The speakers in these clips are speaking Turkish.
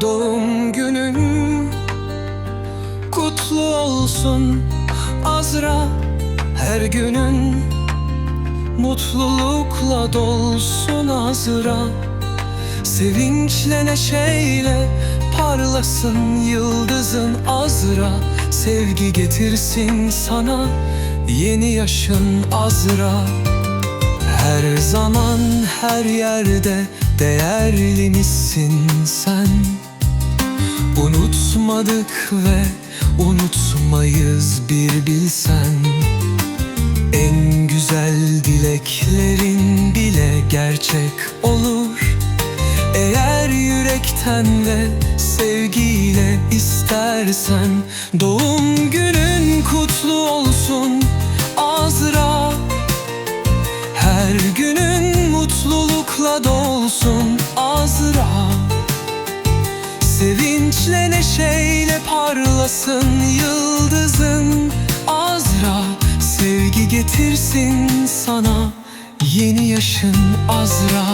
Doğum günün kutlu olsun. Azra Her günün mutlulukla dolsun Azra. Sevinçle neşeyle parlasın yıldızın Azra. Sevgi getirsin sana yeni yaşın Azra. Her zaman her yerde değerli misin sen Unutmadık ve unutmayız bir bilsen. En güzel dileklerin bile gerçek olur. Eğer yürekten ve sevgiyle istersen. Doğum günün kutlu olsun Azra. Her günün mutlulukla dolsun Azra neşeyle parlasın yıldızın. Azra Sevgi getirsin sana yeni yaşın Azra.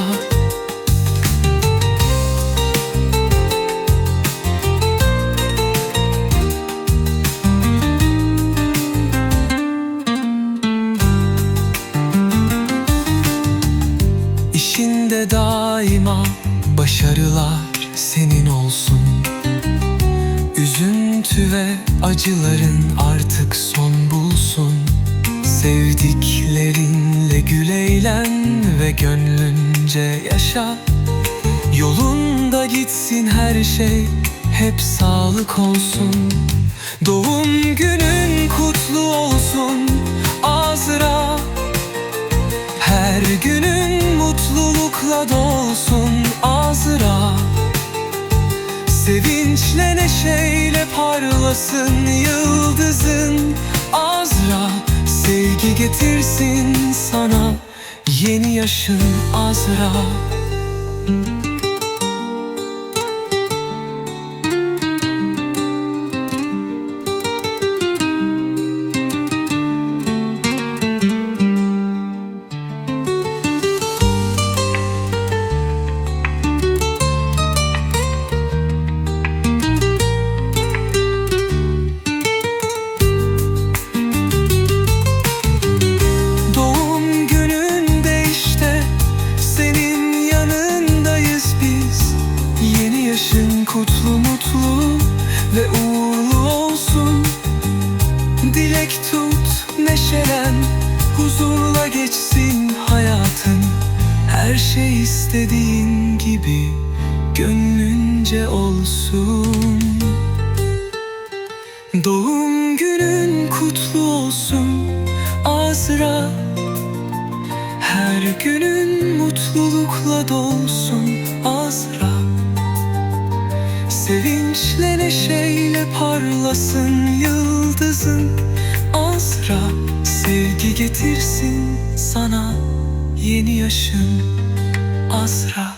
İşinde daima başarılar senin olsun Üzüntü ve acıların artık son bulsun. Sevdiklerinle gül eğlen ve gönlünce yaşa. Yolunda gitsin her şey hep sağlık olsun. Doğum günün kutlu olsun. Azra her günün mutlulukla dolsun Sevinçle neşeyle parlasın yıldızın. Azra Sevgi getirsin sana. Yeni yaşın Azra. Doğum Dilek tut neşelen huzurla geçsin hayatın. Her şey istediğin gibi gönlünce olsun. Doğum günün kutlu olsun Azra. Her günün mutlulukla dolsun Azra. Sevinçle neşeyle parlasın Yaşın Azra